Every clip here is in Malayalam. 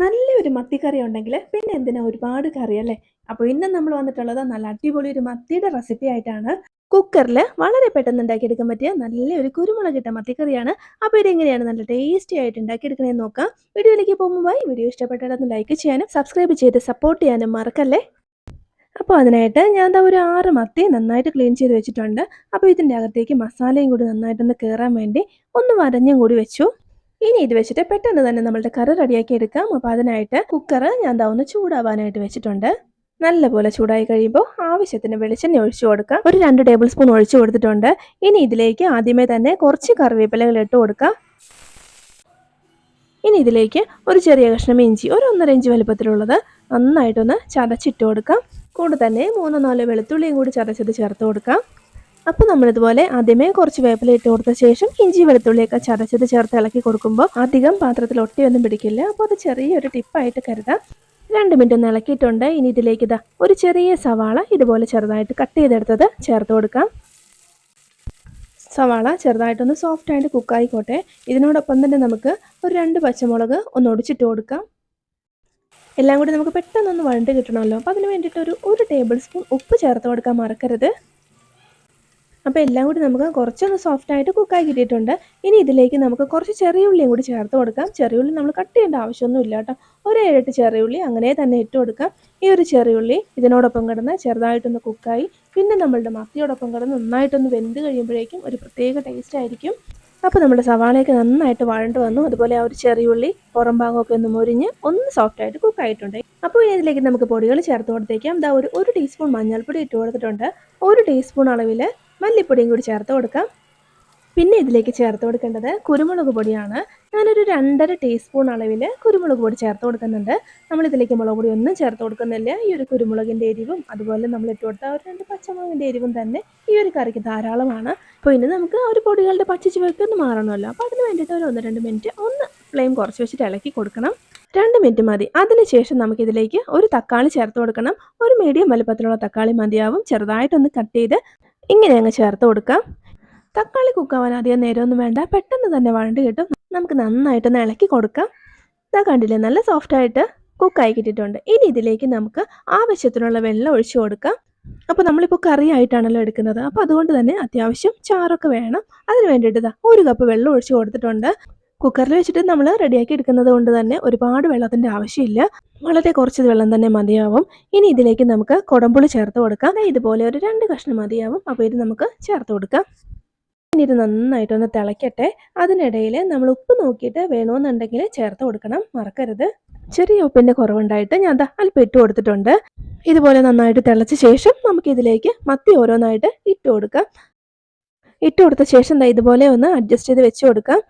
നല്ലൊരു മത്തിക്കറി ഉണ്ടെങ്കിൽ പിന്നെ എന്തിനാ ഒരുപാട് കറി അല്ലേ? അപ്പോൾ ഇന്ന് നമ്മൾ വന്നിട്ടുള്ളത് നല്ല അടിപൊളി ഒരു മത്തിയുടെ റെസിപ്പി ആയിട്ടാണ്. കുക്കറിൽ വളരെ പെട്ടെന്ന് ഉണ്ടാക്കിയെടുക്കാൻ പറ്റിയ നല്ലൊരു കുരുമുളകിട്ട മത്തിക്കറിയാണ്. അപ്പോൾ ഇതെങ്ങനെയാണ് നല്ല ടേസ്റ്റി ആയിട്ട് ഉണ്ടാക്കിയെടുക്കണേന്ന് നോക്കാം. വീഡിയോയിലേക്ക് പോകുമ്പോൾ വീഡിയോ ഇഷ്ടപ്പെട്ടാലൊന്ന് ലൈക്ക് ചെയ്യാനും സബ്സ്ക്രൈബ് ചെയ്ത് സപ്പോർട്ട് ചെയ്യാനും മറക്കല്ലേ? അപ്പോൾ അതിനായിട്ട് ഞാൻ എന്താ ഒരു ആറ് മത്തി നന്നായിട്ട് ക്ലീൻ ചെയ്ത് വെച്ചിട്ടുണ്ട്. അപ്പോൾ ഇതിന്റെ അകത്തേക്ക് മസാലയും കൂടി നന്നായിട്ടൊന്ന് കയറാൻ വേണ്ടി ഒന്ന് വരഞ്ഞും കൂടി വെച്ചു. ഇനി ഇത് വെച്ചിട്ട് പെട്ടെന്ന് തന്നെ നമ്മളുടെ കറി റെഡിയാക്കി എടുക്കാം. അപ്പോൾ അതിനായിട്ട് കുക്കർ ഞാൻ ഒന്ന് ചൂടാവാനായിട്ട് വെച്ചിട്ടുണ്ട്. നല്ലപോലെ ചൂടായി കഴിയുമ്പോൾ ആവശ്യത്തിന് വെളിച്ചെണ്ണ ഒഴിച്ചു കൊടുക്കാം. ഒരു രണ്ട് ടേബിൾ സ്പൂൺ ഒഴിച്ചു കൊടുത്തിട്ടുണ്ട്. ഇനി ഇതിലേക്ക് ആദ്യമേ തന്നെ കുറച്ച് കറിവേപ്പിലകൾ ഇട്ട് കൊടുക്കാം. ഇനി ഇതിലേക്ക് ഒരു ചെറിയ കഷ്ണം ഇഞ്ചി ഒരു ഒന്നര ഇഞ്ച് വലുപ്പത്തിലുള്ളത് നന്നായിട്ടൊന്ന് ചതച്ചിട്ട് കൊടുക്കാം. കൂടെ തന്നെ മൂന്നോ നാലോ വെളുത്തുള്ളിയും കൂടി ചതച്ചത് ചേർത്ത് കൊടുക്കാം. അപ്പോൾ നമ്മളിതുപോലെ ആദ്യമേ കുറച്ച് വേപ്പില ഇട്ട് കൊടുത്ത ശേഷം ഇഞ്ചി വെളുത്തുള്ളിയൊക്കെ ചതച്ചത് ചേർത്ത് ഇളക്കി കൊടുക്കുമ്പോൾ അധികം പാത്രത്തിൽ ഒട്ടിയൊന്നും പിടിക്കില്ല. അപ്പോൾ അത് ചെറിയൊരു ടിപ്പായിട്ട് കരുതാം. രണ്ട് മിനിറ്റ് ഒന്ന് ഇളക്കിയിട്ടുണ്ട്. ഇനി ഇതിലേക്ക് ഇതാ ഒരു ചെറിയ സവാള ഇതുപോലെ ചെറുതായിട്ട് കട്ട് ചെയ്തെടുത്തത് ചേർത്ത് കൊടുക്കാം. സവാള ചെറുതായിട്ടൊന്ന് സോഫ്റ്റ് ആയിട്ട് കുക്കായിക്കോട്ടെ ഇതിനോടൊപ്പം തന്നെ നമുക്ക് ഒരു രണ്ട് പച്ചമുളക് ഒന്ന് ഒടിച്ചിട്ട് കൊടുക്കാം. എല്ലാം കൂടി നമുക്ക് പെട്ടെന്നൊന്ന് വഴണ്ട് കിട്ടണമല്ലോ. അപ്പോൾ അതിന് വേണ്ടിയിട്ട് ഒരു ഒരു ടേബിൾ സ്പൂൺ ഉപ്പ് ചേർത്ത് കൊടുക്കാൻ മറക്കരുത്. അപ്പോൾ എല്ലാം കൂടി നമുക്ക് കുറച്ചൊന്ന് സോഫ്റ്റായിട്ട് കുക്കായി കിട്ടിയിട്ടുണ്ട്. ഇനി ഇതിലേക്ക് നമുക്ക് കുറച്ച് ചെറിയ ഉള്ളിയും കൂടി ചേർത്ത് കൊടുക്കാം. ചെറിയ ഉള്ളി നമ്മൾ കട്ട് ചെയ്യേണ്ട ആവശ്യമൊന്നും ഇല്ല കേട്ടോ. ഒരു ഏഴെട്ട് ചെറിയ ഉള്ളി അങ്ങനെ തന്നെ ഇട്ട് കൊടുക്കാം. ഈ ഒരു ചെറിയ ഉള്ളി ഇതിനോടൊപ്പം കിടന്ന് ചെറുതായിട്ടൊന്ന് കുക്കായി പിന്നെ നമ്മളുടെ മത്തിയോടൊപ്പം കിടന്ന് നന്നായിട്ടൊന്ന് വെന്ത് കഴിയുമ്പോഴേക്കും ഒരു പ്രത്യേക ടേസ്റ്റ് ആയിരിക്കും. അപ്പോൾ നമ്മുടെ സവാളയൊക്കെ നന്നായിട്ട് വഴണ്ട് വന്നു. അതുപോലെ ആ ഒരു ചെറിയുള്ളി പുറം ഭാഗമൊക്കെ ഒന്ന് മുരിഞ്ഞ് ഒന്ന് സോഫ്റ്റായിട്ട് കുക്ക് ആയിട്ടുണ്ട്. അപ്പോൾ ഇതിലേക്ക് നമുക്ക് പൊടികൾ ചേർത്ത് കൊടുത്തേക്കാം. ഇതാ ഒരു ഒരു ടീസ്പൂൺ മഞ്ഞൾപ്പൊടി ഇട്ട് കൊടുത്തിട്ടുണ്ട്. ഒരു ടീസ്പൂൺ അളവിൽ മല്ലിപ്പൊടിയും കൂടി ചേർത്ത് കൊടുക്കാം. പിന്നെ ഇതിലേക്ക് ചേർത്ത് കൊടുക്കേണ്ടത് കുരുമുളക് പൊടിയാണ്. ഞാനൊരു രണ്ടര ടീസ്പൂൺ അളവിൽ കുരുമുളക് പൊടി ചേർത്ത് കൊടുക്കുന്നുണ്ട്. നമ്മൾ ഇതിലേക്ക് മുളക് പൊടി ഒന്നും ചേർത്ത് കൊടുക്കുന്നില്ല. ഈ ഒരു കുരുമുളകിന്റെ എരിവും അതുപോലെ നമ്മൾ ഇട്ട് കൊടുത്ത ഒരു രണ്ട് പച്ചമുളകിന്റെ എരിവും തന്നെ ഈ ഒരു കറിക്ക് ധാരാളമാണ്. അപ്പോൾ ഇനി നമുക്ക് ആ ഒരു പൊടികളുടെ പച്ച ഒന്ന് മാറണമല്ലോ. അപ്പോൾ അതിന് വേണ്ടിയിട്ട് ഒരു ഒന്ന് രണ്ട് മിനിറ്റ് ഒന്ന് ഫ്ലെയിം കുറച്ച് വെച്ചിട്ട് ഇളക്കി കൊടുക്കണം. രണ്ട് മിനിറ്റ് മതി. അതിനുശേഷം നമുക്കിതിലേക്ക് ഒരു തക്കാളി ചേർത്ത് കൊടുക്കണം. ഒരു മീഡിയം വലുപ്പത്തിലുള്ള തക്കാളി മതിയാവും. ചെറുതായിട്ടൊന്ന് കട്ട് ചെയ്ത് ഇങ്ങനെ അങ്ങ് ചേർത്ത് കൊടുക്കാം. തക്കാളി കുക്കാവാൻ അധികം നേരമൊന്നും വേണ്ട. പെട്ടെന്ന് തന്നെ വഴണ്ട് കിട്ടും. നമുക്ക് നന്നായിട്ടൊന്ന് ഇളക്കി കൊടുക്കാം. ഇതാ കണ്ടില്ലേ നല്ല സോഫ്റ്റായിട്ട് കുക്കായി കിട്ടിയിട്ടുണ്ട്. ഇനി ഇതിലേക്ക് നമുക്ക് ആവശ്യത്തിനുള്ള വെള്ളം ഒഴിച്ചു കൊടുക്കാം. അപ്പോൾ നമ്മളിപ്പോൾ കറി ആയിട്ടാണല്ലോ എടുക്കുന്നത്. അപ്പോൾ അതുകൊണ്ട് തന്നെ അത്യാവശ്യം ചാറൊക്കെ വേണം. അതിന് വേണ്ടിയിട്ട് ഒരു കപ്പ് വെള്ളം ഒഴിച്ചു കൊടുത്തിട്ടുണ്ട്. കുക്കറിൽ വെച്ചിട്ട് നമ്മൾ റെഡിയാക്കി എടുക്കുന്നത് കൊണ്ട് തന്നെ ഒരുപാട് വെള്ളത്തിന്റെ ആവശ്യമില്ല. വളരെ കുറച്ച് വെള്ളം തന്നെ മതിയാവും. ഇനി ഇതിലേക്ക് നമുക്ക് കുടമ്പുളി ചേർത്ത് കൊടുക്കാം. ഇതുപോലെ ഒരു രണ്ട് കഷ്ണം മതിയാവും. അപ്പോൾ ഇത് നമുക്ക് ചേർത്ത് കൊടുക്കാം. ഇനി ഇത് നന്നായിട്ടൊന്ന് തിളയ്ക്കട്ടെ അതിനിടയിൽ നമ്മൾ ഉപ്പ് നോക്കിയിട്ട് വേണമെന്നുണ്ടെങ്കിൽ ചേർത്ത് കൊടുക്കണം. മറക്കരുത്. ചെറിയ ഉപ്പിന്റെ കുറവുണ്ടായിട്ട് ഞാൻ അല്പം ഇട്ട് കൊടുത്തിട്ടുണ്ട്. ഇതുപോലെ നന്നായിട്ട് തിളച്ച ശേഷം നമുക്ക് ഇതിലേക്ക് മത്തി ഓരോന്നായിട്ട് ഇട്ട് കൊടുക്കാം. ഇട്ട് കൊടുത്ത ശേഷം ഇതുപോലെ ഒന്ന് അഡ്ജസ്റ്റ് ചെയ്ത് വെച്ച് കൊടുക്കാം.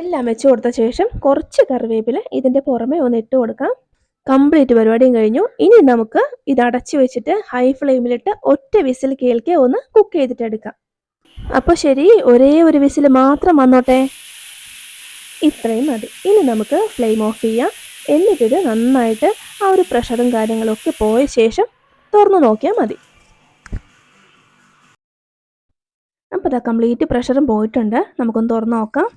എല്ലാം വെച്ച് കൊടുത്ത ശേഷം കുറച്ച് കറിവേപ്പില ഇതിന്റെ പുറമെ ഒന്ന് ഇട്ട് കൊടുക്കാം. കംപ്ലീറ്റ് പരിപാടിയും കഴിഞ്ഞു. ഇനി നമുക്ക് ഇത് അടച്ചു വെച്ചിട്ട് ഹൈ ഫ്ലെയിമിലിട്ട് ഒറ്റ വിസിൽ കേൾക്കെ ഒന്ന് കുക്ക് ചെയ്തിട്ട് എടുക്കാം. അപ്പോൾ ശരി ഒരേ ഒരു വിസിൽ മാത്രം വന്നോട്ടെ. ഇത്രയും മതി. ഇനി നമുക്ക് ഫ്ലെയിം ഓഫ് ചെയ്യാം. എന്നിട്ടിത് നന്നായിട്ട് ആ ഒരു പ്രഷറും കാര്യങ്ങളൊക്കെ പോയ ശേഷം തുറന്നു നോക്കിയാൽ മതി. അപ്പോൾ ഇതാ കംപ്ലീറ്റ് പ്രഷറും പോയിട്ടുണ്ട്. നമുക്കൊന്ന് തുറന്നു നോക്കാം.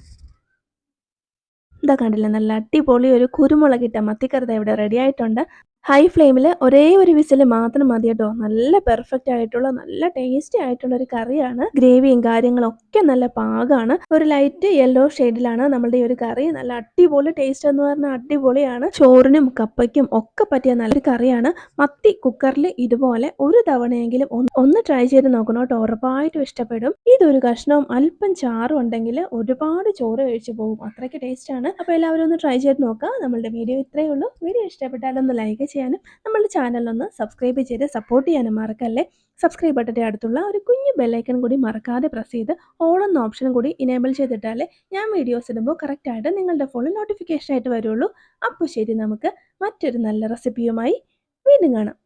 ഇതാ കണ്ടില്ലേ. നല്ല അടിപൊളി ഒരു കുരുമുളകിട്ട മത്തിക്കറി ഇവിടെ റെഡി ആയിട്ടുണ്ട്. ഹൈ ഫ്ലെയിമിൽ ഒരേ ഒരു വിസിൽ മാത്രം മതി കേട്ടോ. നല്ല പെർഫെക്റ്റ് ആയിട്ടുള്ള നല്ല ടേസ്റ്റി ആയിട്ടുള്ള ഒരു കറിയാണ്. ഗ്രേവിയും കാര്യങ്ങളും ഒക്കെ നല്ല പാകമാണ് ഒരു ലൈറ്റ് യെല്ലോ ഷെയ്ഡിലാണ് നമ്മളുടെ ഈ ഒരു കറി. നല്ല അടിപൊളി ടേസ്റ്റ് എന്ന് പറഞ്ഞാൽ അടിപൊളിയാണ്. ചോറിനും കപ്പയ്ക്കും ഒക്കെ പറ്റിയ നല്ലൊരു കറിയാണ്. മത്തി കുക്കറിൽ ഇതുപോലെ ഒരു തവണയെങ്കിലും ഒന്ന് ട്രൈ ചെയ്ത് നോക്കണം കേട്ടോ. ഉറപ്പായിട്ടും ഇഷ്ടപ്പെടും. ഇതൊരു കഷ്ണവും അല്പം ചാറും ഉണ്ടെങ്കിൽ ഒരുപാട് ചോറ് കഴിച്ചു പോകും. അത്രയ്ക്ക് ടേസ്റ്റാണ് അപ്പോൾ എല്ലാവരും ഒന്ന് ട്രൈ ചെയ്ത് നോക്കുക. നമ്മളുടെ വീഡിയോ ഇത്രയേ ഉള്ളൂ. വീഡിയോ ഇഷ്ടപ്പെട്ടാലൊന്ന് ലൈക്ക് ചെയ്യാനും നമ്മളുടെ ചാനലൊന്ന് സബ്സ്ക്രൈബ് ചെയ്ത് സപ്പോർട്ട് ചെയ്യാനും മറക്കല്ലേ. സബ്സ്ക്രൈബ് ബട്ടന്റെ അടുത്തുള്ള ഒരു കുഞ്ഞു ബെല്ലൈക്കൺ കൂടി മറക്കാതെ പ്രസ് ചെയ്ത് ഓൾ എന്ന ഓപ്ഷനും കൂടി ഇനേബിൾ ചെയ്തിട്ടാലേ ഞാൻ വീഡിയോസ് ഇടുമ്പോൾ കറക്റ്റായിട്ട് നിങ്ങളുടെ ഫോണിൽ നോട്ടിഫിക്കേഷൻ ആയിട്ട് വരുള്ളൂ. അപ്പോൾ ശരി നമുക്ക് മറ്റൊരു നല്ല റെസിപ്പിയുമായി വീണ്ടും കാണാം.